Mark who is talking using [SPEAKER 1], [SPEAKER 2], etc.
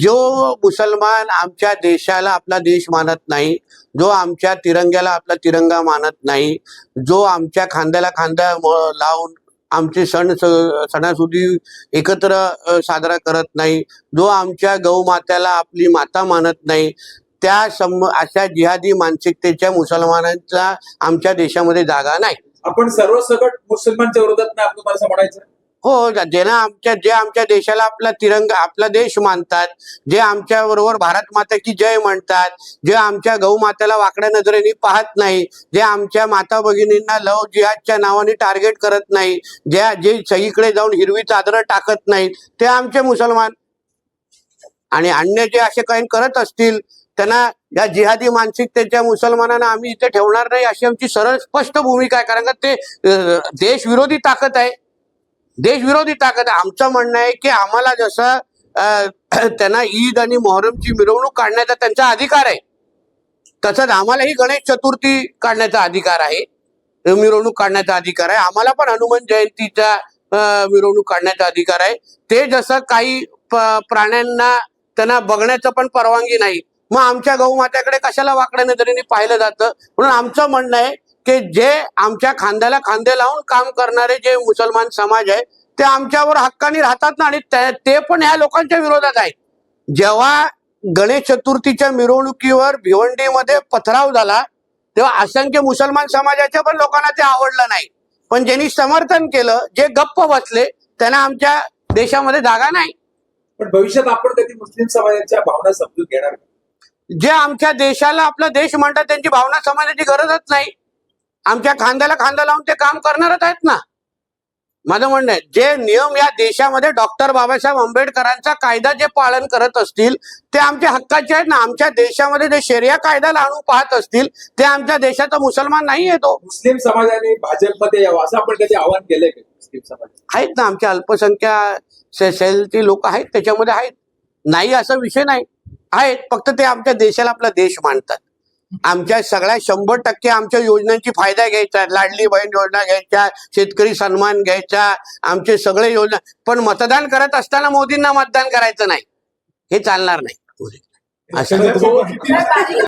[SPEAKER 1] जो मुसलमान आमच्या देशाला आपला देश मानत नाही जो आमच्या तिरंग्याला आपला तिरंगा मानत नाही जो आमच्या खांद्याला खांदा लावून आमचे सण सणासुदी एकत्र साजरा करत नाही जो आमच्या गौमात्याला आपली माता मानत नाही त्या सम अशा जिहादी मानसिकतेच्या मुसलमानांचा आमच्या देशामध्ये जागा नाही.
[SPEAKER 2] आपण सर्वसकट मुसलमानच्या विरोधात नाही आपलं म्हणायचं?
[SPEAKER 1] हो, हो ज्यांना आमच्या जे आमच्या देशाला आपला तिरंगा आपला देश मानतात जे आमच्या बरोबर भारत माता की जय म्हणतात जे आमच्या गौ मातेला वाकड्या नजरेने पाहत नाही जे आमच्या माता भगिनींना लव जिहादच्या नावाने टार्गेट करत नाही ज्या जे सगळीकडे जाऊन हिरवी चादरं टाकत नाहीत ते आमचे मुसलमान. आणि अन्य जे असे काही करत असतील त्यांना या जिहादी मानसिकतेच्या मुसलमानांना आम्ही इथे ठेवणार नाही अशी आमची सरळ स्पष्ट भूमिका आहे कारण का ते देशविरोधी ताकद आहे. देशविरोधी ताकद. आमचं म्हणणं आहे की आम्हाला जसं त्यांना ईद आणि मोहरमची मिरवणूक काढण्याचा त्यांचा अधिकार आहे. तसंच आम्हालाही गणेश चतुर्थी काढण्याचा अधिकार आहे. मिरवणूक काढण्याचा अधिकार आहे. आम्हाला पण हनुमान जयंतीचा मिरवणूक काढण्याचा अधिकार आहे. ते जसं काही प्राण्यांना त्यांना बघण्याचं पण परवानगी नाही. मग आमच्या गौमात्याकडे कशाला वाकड्या नजरेने पाहिलं जातं? म्हणून आमचं म्हणणं आहे की जे आमच्या खांद्याला खांदे लावून काम करणारे जे मुसलमान समाज आहे ते आमच्यावर हक्काने राहतात ना आणि ते पण ह्या लोकांच्या विरोधात आहेत. जेव्हा गणेश चतुर्थीच्या मिरवणुकीवर भिवंडीमध्ये पथराव झाला तेव्हा असंख्य मुसलमान समाजाच्या पण लोकांना ते आवडलं नाही. पण ज्यांनी समर्थन केलं जे गप्प बसले त्यांना आमच्या देशामध्ये जागा नाही.
[SPEAKER 2] पण भविष्यात आपण कधी मुस्लिम समाजाच्या भावना समजून घेणार?
[SPEAKER 1] जे आमच्या देशाला आपला देश म्हणतात त्यांची भावना समाजाची गरजच नाही. आमच्या खांद्याला खांदा लावून ते काम करणारच आहेत ना. माझं म्हणणं आहे जे नियम या देशामध्ये डॉक्टर बाबासाहेब आंबेडकरांचा कायदा जे पालन करत असतील ते आमच्या हक्काचे आहेत ना. आमच्या देशामध्ये जे शरिया कायदा लावून पाहत असतील ते आमच्या देशाचा मुसलमान नाही येतो
[SPEAKER 2] मुस्लिम समाजाने भाजपमध्ये यावं असं आपण कधी आवाहन केलंय मुस्लिम समाज
[SPEAKER 1] आहेत ना. आमच्या अल्पसंख्या सेलची लोक आहेत त्याच्यामध्ये आहेत. नाही असा विषय नाही. आहेत. फक्त ते आमच्या देशाला आपला देश मानतात. आमच्या सगळ्या शंभर टक्के आमच्या योजनांची फायदा घ्यायचा लाडली बहीण योजना घ्यायच्या शेतकरी सन्मान घ्यायचा आमचे सगळे योजना. पण मतदान करत असताना मोदींना मतदान करायचं नाही. हे चालणार नाही. असं